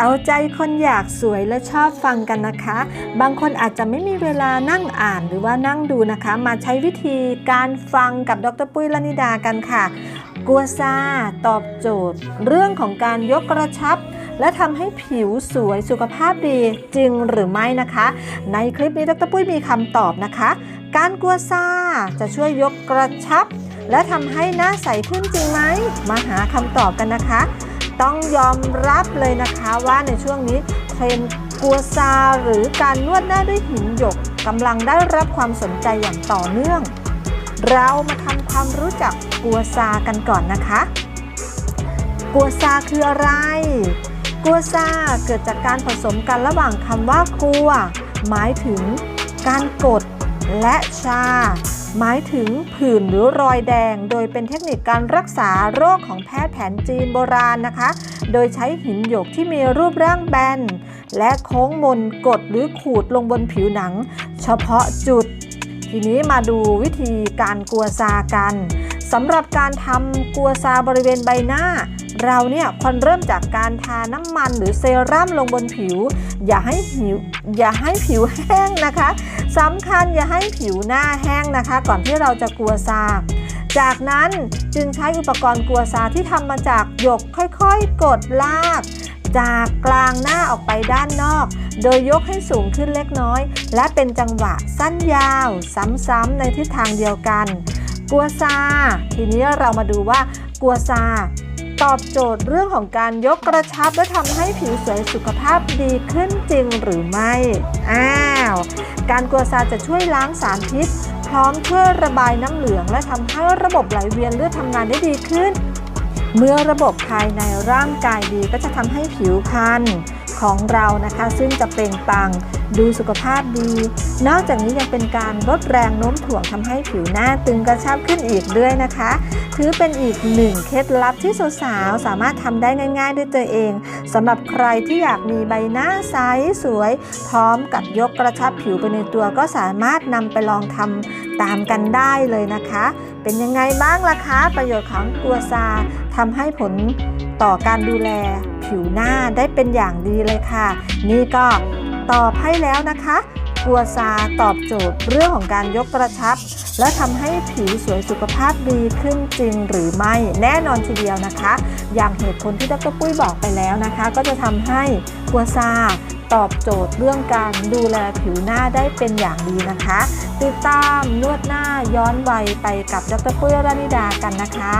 เอาใจคนอยากสวยและชอบฟังกันนะคะ บางคนอาจจะไม่มีเวลานั่งอ่านหรือว่านั่งดูนะคะ มาใช้วิธีการฟังกับดรปุ้ยลนิดากันค่ะ กัวซาตอบโจทย์ เรื่องของการยกกระชับ และทำให้ผิวสวยสุขภาพดีจริงหรือไม่นะคะ ในคลิปนี้ดรปุ้ยมีคำตอบนะคะ การกัวซาจะช่วยยกกระชับ และทำให้หน้าใสขึ้นจริงไหมมาหาคำตอบกันนะคะ ต้องยอมรับเลยนะคะว่าในช่วงนี้เทรนกัวซาหรือการนวดหน้าด้วยหินหยกกำลังได้รับความสนใจอย่างต่อเนื่อง เรามาทำความรู้จักกัวซากันก่อนนะคะ กัวซาคืออะไร กัวซาเกิดจากการผสมกันระหว่างคำว่ากัว หมายถึงการกดและชา หมายถึงผื่นหรือรอยแดง โดยเป็นเทคนิคการรักษาโรคของแพทย์แผนจีนโบราณนะคะ โดยใช้หินหยกที่มีรูปร่างแบน และโค้งมนกดหรือขูดลงบนผิวหนัง เฉพาะจุด ทีนี้มาดูวิธีการกัวซากันสำหรับการทำกัวซาบริเวณใบหน้า เราเนี่ยควรเริ่มจากการทาน้ำมันหรือเซรั่มลงบนผิว อย่าให้ผิวอย่าให้ผิวแห้งนะคะสำคัญอย่าให้ผิวหน้าแห้งนะคะ ก่อนที่เราจะกลัวซาจากนั้นจึงใช้อุปกรณ์กลัวซาที่ทำมาจากหยกค่อยๆ กดลาก จากกลางหน้าออกไปด้านนอก โดยยกให้สูงขึ้นเล็กน้อย และเป็นจังหวะสั้นยาว ซ้ำๆในทิศทางเดียวกัน กัวซา ทีนี้เรามาดูว่ากัวซา ตอบโจทย์เรื่องของการยกกระชับและทำให้ผิวสวยสุขภาพดีขึ้นจริงหรือไม่ อ้าว การกัวซาจะช่วยล้างสารพิษ พร้อมช่วยระบายน้ำเหลือง และทำให้ระบบไหลเวียนเลือดทำงานได้ดีขึ้น เมื่อระบบภายในร่างกายดีก็จะทำให้ผิวพรรณ ของเรานะคะ ซึ่งจะเปล่งปัง ดูสุขภาพดี นอกจากนี้ยังเป็นการลดแรงโน้มถ่วงทำให้ผิวหน้าตึงกระชับขึ้นอีกด้วยนะคะ ถือเป็นอีกหนึ่งเคล็ดลับที่สาวๆสามารถทำได้ง่าย ๆ ด้วยตัวเองสำหรับใครที่อยากมีใบหน้าใสสวย พร้อมกับยกกระชับผิวไปในตัวก็สามารถนำไปลองทำตามกันได้เลยนะคะ เป็นยังไงบ้างล่ะคะ ประโยชน์ของกัวซาทำให้ผล ต่อการดูแลผิวหน้าได้เป็นอย่างดีเลยค่ะ นี่ก็ตอบให้แล้วนะคะกัวซาตอบโจทย์เรื่องของการยกกระชับ และทำให้ผิวสวยสุขภาพดีขึ้นจริงหรือไม่แน่นอนทีเดียวนะคะ อย่างเหตุผลที่ดรปุ้ยบอกไปแล้วนะคะ ก็จะทำให้กัวซาตอบโจทย์เรื่องการดูแลผิวหน้าได้เป็นอย่างดีนะคะ ติดตามนวดหน้าย้อนวัยไปกับดรปุ้ยรานิดากันนะคะ